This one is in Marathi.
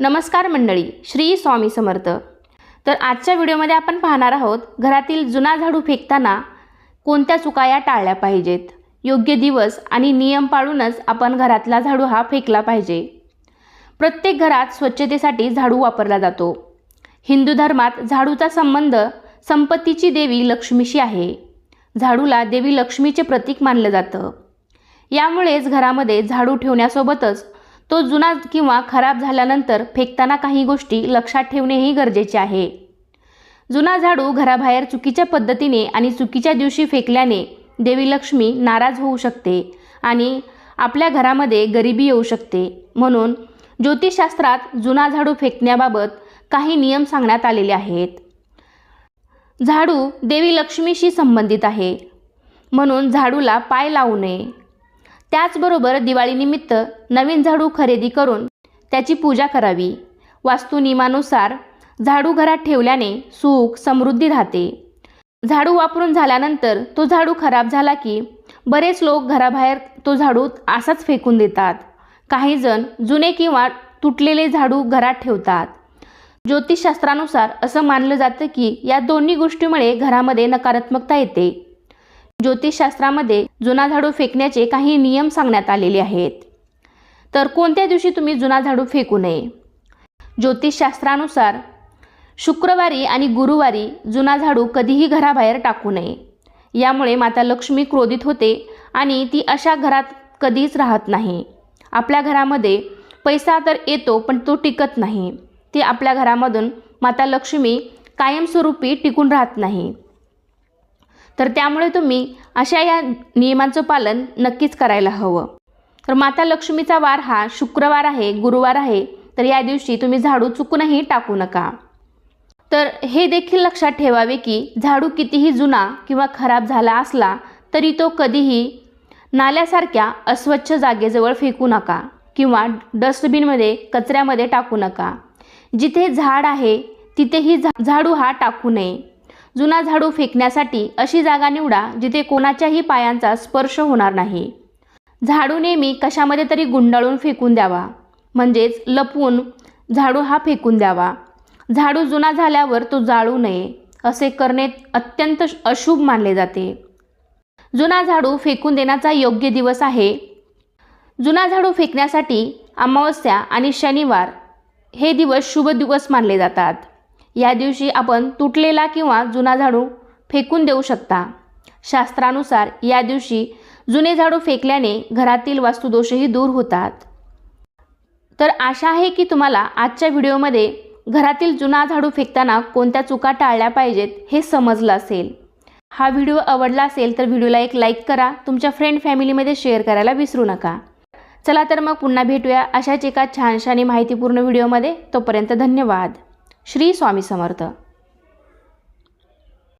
नमस्कार मंडळी श्री स्वामी समर्थ. तर आजच्या व्हिडिओमध्ये आपण पाहणार आहोत घरातील जुना झाडू फेकताना कोणत्या चुका या टाळल्या पाहिजेत? योग्य दिवस आणि नियम पाळूनच आपण घरातला झाडू हा फेकला पाहिजे. प्रत्येक घरात स्वच्छतेसाठी झाडू वापरला जातो. हिंदू धर्मात झाडूचा संबंध संपत्तीची देवी लक्ष्मीशी आहे. झाडूला देवी लक्ष्मीचे प्रतीक मानलं जातं. यामुळेच घरामध्ये झाडू ठेवण्यासोबतच तो जुना किंवा खराब झाल्यानंतर फेकताना काही गोष्टी लक्षात ठेवणेही गरजेचे आहे. जुना झाडू घराबाहेर चुकीच्या पद्धतीने आणि चुकीच्या दिवशी फेकल्याने देवी लक्ष्मी नाराज होऊ शकते आणि आपल्या घरामध्ये गरिबी येऊ शकते. म्हणून ज्योतिषशास्त्रात जुना झाडू फेकण्याबाबत काही नियम सांगण्यात आलेले आहेत. झाडू देवी लक्ष्मीशी संबंधित आहे. म्हणून झाडूला पाय लावू नये. त्याचबरोबर दिवाळीनिमित्त नवीन झाडू खरेदी करून त्याची पूजा करावी. वास्तुनियमानुसार झाडू घरात ठेवल्याने सुख समृद्धी राहते. झाडू वापरून झाल्यानंतर तो झाडू खराब झाला की बरेच लोक घराबाहेर तो झाडू असाच फेकून देतात. काही जण जुने किंवा तुटलेले झाडू घरात ठेवतात. ज्योतिषशास्त्रानुसार असं मानलं जातं की या दोन्ही गोष्टीमुळे घरामध्ये नकारात्मकता येते. ज्योतिषशास्त्रामध्ये जुना झाडू फेकण्याचे काही नियम सांगण्यात आलेले आहेत. तर कोणत्या दिवशी तुम्ही जुना झाडू फेकू नये? ज्योतिषशास्त्रानुसार शुक्रवारी आणि गुरुवारी जुना झाडू कधीही घराबाहेर टाकू नये. यामुळे माता लक्ष्मी क्रोधित होते आणि ती अशा घरात कधीच राहत नाही. आपल्या घरामध्ये पैसा तर येतो पण तो टिकत नाही. ती आपल्या घरामधून माता लक्ष्मी कायमस्वरूपी टिकून राहत नाही. तर त्यामुळे तुम्ही अशा या नियमांचं पालन नक्कीच करायला हवं. तर माता लक्ष्मीचा वार हा शुक्रवार आहे गुरुवार आहे तर या दिवशी तुम्ही झाडू चुकूनही टाकू नका. तर हे देखील लक्षात ठेवावे की झाडू कितीही जुना किंवा खराब झाला असला तरी तो कधीही नाल्यासारख्या अस्वच्छ जागेजवळ फेकू नका किंवा डस्टबिनमध्ये कचऱ्यामध्ये टाकू नका. जिथे झाड आहे तिथेही झा झाडू हा टाकू नये. जुना झाडू फेकण्यासाठी अशी जागा निवडा जिथे कोणाच्याही पायांचा स्पर्श होणार नाही. झाडू नेहमी कशामध्ये तरी गुंडाळून फेकून द्यावा. म्हणजेच लपवून झाडू हा फेकून द्यावा. झाडू जुना झाल्यावर तो जाळू नये असे करणे अत्यंत अशुभ मानले जाते. जुना झाडू फेकून देण्याचा योग्य दिवस आहे. जुना झाडू फेकण्यासाठी अमावस्या आणि शनिवार हे दिवस शुभ दिवस मानले जातात. या दिवशी आपण तुटलेला किंवा जुना झाडू फेकून देऊ शकता. शास्त्रानुसार या दिवशी जुने झाडू फेकल्याने घरातील वास्तुदोषही दूर होतात. तर आशा आहे की तुम्हाला आजच्या व्हिडिओमध्ये घरातील जुना झाडू फेकताना कोणत्या चुका टाळल्या पाहिजेत हे समजलं असेल. हा व्हिडिओ आवडला असेल तर व्हिडिओला एक लाईक करा तुमच्या फ्रेंड फॅमिलीमध्ये शेअर करायला विसरू नका. चला तर मग पुन्हा भेटूया अशाच एका छानशाने माहितीपूर्ण व्हिडिओमध्ये. तोपर्यंत धन्यवाद. श्री स्वामी समर्थ.